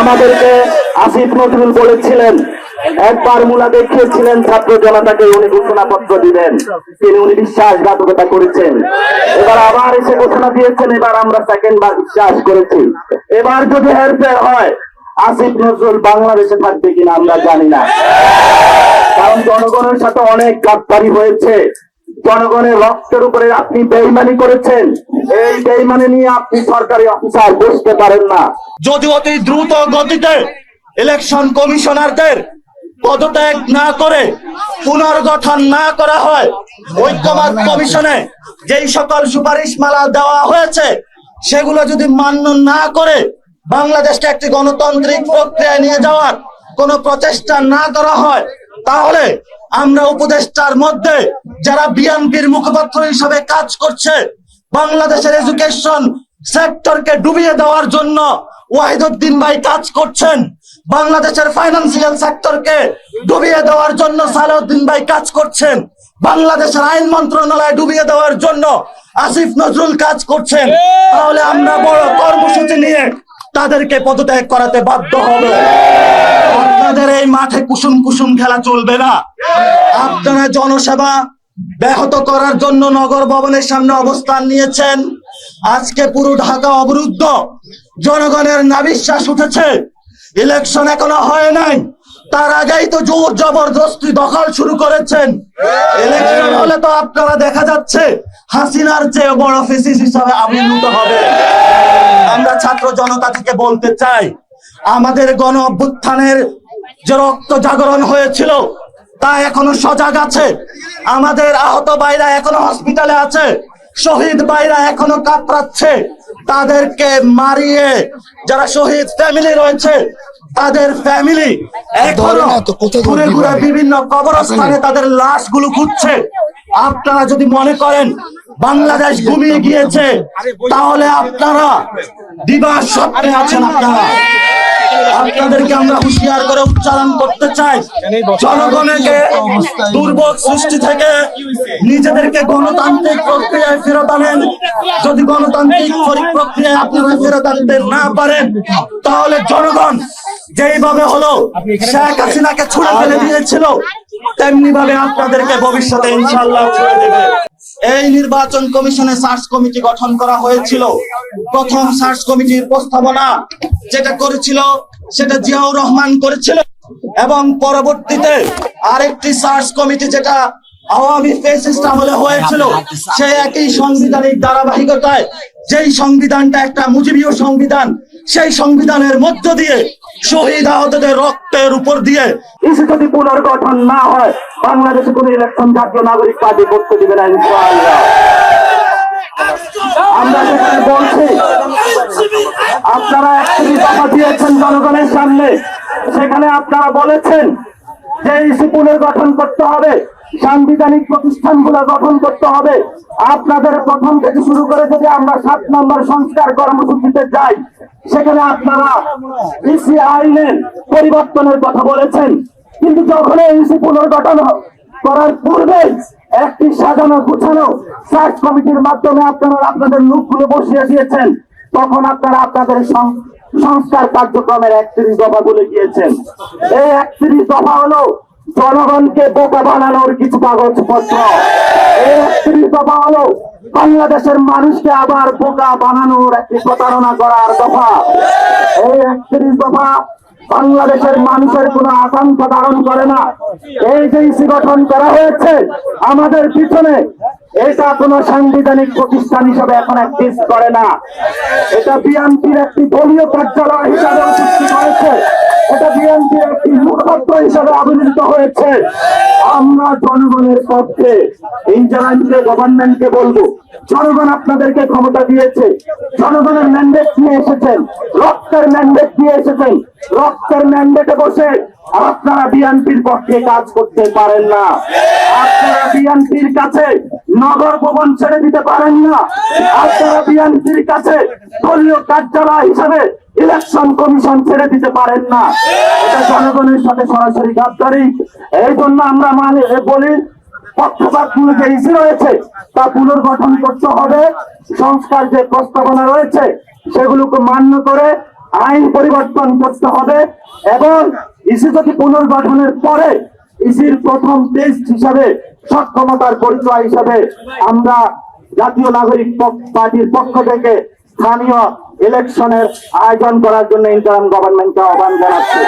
আমাদেরকে আসিফ নজরুল বলেছিলেন, একবার মুলা দেখিয়েছিলেন, ছাত্র জনতাকে উনি ঘোষণাপত্র দিবেন। তিনি উনি বিশ্বাসঘাতকতা করেছেন। এবার আবার এসে ঘোষণা দিয়েছেন, এবার আমরা সেকেন্ড বার বিশ্বাস করেছি। এবার যদি হেরফের হয়, আসিফ নজরুল বাংলাদেশে থাকবে কিনা আমরা জানি না। কারণ জনগণের সাথে অনেক গাদ্দারি হয়েছে। জনগণের রক্তের উপরে আপনি বেইমানি করেছেন। এই বেইমানি নিয়ে আপনি সরকারি অফিসার বসতে পারেন না। যদি অতি দ্রুত গতিতে ইলেকশন কমিশনারদের পদত্যাগ না করে, পুনর্গঠন না করা হয়, ঐক্যবাদ কমিশনে যেই সকল সুপারিশ মালা দেওয়া হয়েছে, সেগুলো যদি মান্য না করে বাংলাদেশকে একটি গণতান্ত্রিক প্রক্রিয়ায় নিয়ে যাওয়ার কোনো প্রচেষ্টা না করা হয় তাহলে আমরা উপদেষ্টার মধ্যে যারা বিএনপির মুখপাত্র হিসাবে কাজ করছে, বাংলাদেশের এডুকেশন সেক্টরকে ডুবিয়ে দেওয়ার জন্য ওয়াহিদুদ্দিন ভাই কাজ করছেন, বাংলাদেশের ফাইন্যান্সিয়াল সেক্টরকে ডুবিয়ে দেওয়ার জন্য সালাউদ্দিন ভাই কাজ করছেন, বাংলাদেশের আইন মন্ত্রণালয় ডুবিয়ে দেওয়ার জন্য আসিফ নজরুল কাজ করছেন, তাহলে আমরা বড় কর্মসূচি নিয়ে তাদেরকে পদত্যাগ করাতে বাধ্য হবে। আপনাদের এই মাঠে কুসুম কুসুম খেলা চলবে না। আপনারা জনসেবা ব্যাহত করার জন্য নগর ভবনের সামনে অবস্থান নিয়েছেন। আজকে পুরো ঢাকা অবরুদ্ধ। জনগণের নাবিশ্বাস উঠেছে। ইলেকশন এখনও হয় নাই। তার আগেই তো জোর জবরদস্তি দখল শুরু করেছেন। ইলেকশন হলে তো আপনারা দেখা যাচ্ছে হাসিনার চেয়ে বড় ফেসিস হিসাবে আবির্ভূত হবে। আমরা ছাত্র জনতা থেকে বলতে চাই, আমাদের গণ অভ্যুত্থানের যে রক্ত জাগরণ হয়েছিল তা এখনও সজাগ আছে। আমাদের আহত বাইরা এখনও হসপিটালে আছে। শহীদ বাইরা এখনও কাতরাচ্ছে। তাদেরকে মারিয়ে যারা শহীদ ফ্যামিলি রয়েছে তাদের ফ্যামিলি এখনও ঘুরে ঘুরে? বিভিন্ন কবরস্থানে তাদের লাশগুলো খুঁজছে। আপনারা যদি মনে করেন বাংলাদেশ ঘুমিয়ে গিয়েছে তাহলে আপনারা দিবা স্বপ্নে আছেন আপনারা। আপনাদেরকে আমরা হুঁশিয়ার করে উচ্চারণ করতে চাই। জনগণকে দুর্ভোগ সৃষ্টি থেকে নিজেদেরকে গণতান্ত্রিক প্রক্রিয়ায় ফেরত আনেন। যদি গণতান্ত্রিক পরি- প্রক্রিয়ায় আপনারা ফেরত আনতে না পারেন তাহলে জনগণ যেইভাবে হলো শেখ হাসিনাকে ছুড়ে ফেলে দিয়েছিল। তেমনি ভাবে আপনাদেরকে ভবিষ্যতে ইনশাল্লাহ ছুড়ে দেবে। এই নির্বাচন কমিশনে সার্চ কমিটি গঠন করা হয়েছিল। প্রথম সার্চ কমিটির প্রস্তাবনা যেটা করেছিল, সেটা জিয়াউর রহমান করেছিল এবং পরবর্তীতে আরেকটি সার্চ কমিটি যেটা আওয়ামী ফেসিস্ট আমলে হয়েছিল সে একই সাংবিধানিক ধারাবাহিকতায় যেই সংবিধানটা একটা মুজিবীয় সংবিধান, সেই সংবিধানের মধ্য দিয়ে শহীদ আহতদের রক্তের উপর দিয়ে ইস্যু যদি পুনর্গঠন না হয়, বাংলাদেশে কোন ইলেকশন জাতীয় নাগরিক পার্টি করতে দিবে না আমরা যেখানে বলছি, আপনারা একটি দফা দিয়েছেন জনগণের সামনে। সেখানে আপনারা বলেছেন যে ইস্যু পুনর্গঠন করতে হবে। সাংবিধানিক প্রতিষ্ঠানগুলো গঠন করতে হবে। আপনাদের প্রথম থেকে শুরু করে যদি আমরা সাত নম্বর সংস্কার কর্মসূচিতে যাই, সেখানে আপনারা ইসি আইনের পরিবর্তনের কথা বলেছেন। কিন্তু যখন ইসি পুনর্গঠন করার পূর্বে একটি সাজানো, গুছানো সার্চ কমিটির মাধ্যমে আপনারা আপনাদের লোকগুলো বসিয়ে দিয়েছেন, তখন আপনারা আপনাদের সংস্কার কার্যক্রমের একত্রিশ দফা বলে গিয়েছেন। এই একত্রিশ দফা হলো জনগণকে বোকা বানানোর কিছু কাগজপত্র এই একত্রিশ দফা হলো বাংলাদেশের মানুষকে আবার বোকা বানানোর একটি প্রতারণা করার দফা। এই একত্রিশ দফা বাংলাদেশের মানুষের কোনো আকাঙ্ক্ষা ধারণ করে না। এই যে গঠন করা হয়েছে, আমাদের পিছনে এটা কোনো সাংবিধানিক প্রতিষ্ঠান হিসাবে এখন এক্সিস্ট করে না। এটা বিএনপির একটি দলীয় কার্যালয় হিসাবে উপস্থিত হয়েছে। এটা বিএনপির একটি মুখপাত্র হিসাবে আবির্ভূত হয়েছে। আমরা জনগণের পক্ষে ইন্টারাইনকে গভর্নমেন্টকে বলব, জনগণ আপনাদেরকে ক্ষমতা দিয়েছে। জনগণের ম্যান্ডেট নিয়ে এসেছেন, রক্তের ম্যান্ডেট নিয়ে এসেছেন। রক্তের ম্যান্ডেটে বসে আপনারা বিএনপির পক্ষে কাজ করতে পারেন না। আপনারা বিএনপির কাছে নগর ভবন ছেড়ে দিতে পারেন না। আপনারা বিএনপির কাছে দলীয় কার্যালয় হিসেবে ইলেকশন কমিশন ছেড়ে দিতে পারেন না, এটা জনগণের সাথে সরাসরি গাদ্দারি এই জন্য আমরা মানে বলি পক্ষপাত যে ইস্যু রয়েছে, তা পুনর্গঠন করতে হবে। সংস্কার যে প্রস্তাবনা রয়েছে, সেগুলোকে মান্য করে আইন পরিবর্তন করতে হবে এবং ইসি যদি পুনর্গঠনের পরে ইসির প্রথম টেস্ট হিসাবে সক্ষমতার পরিচয় হিসাবে আমরা জাতীয় নাগরিক পার্টির পক্ষ থেকে স্থানীয় ইলেকশনের আয়োজন করার জন্য ইন্টারাম গভর্নমেন্টকে আহ্বান জানাচ্ছি।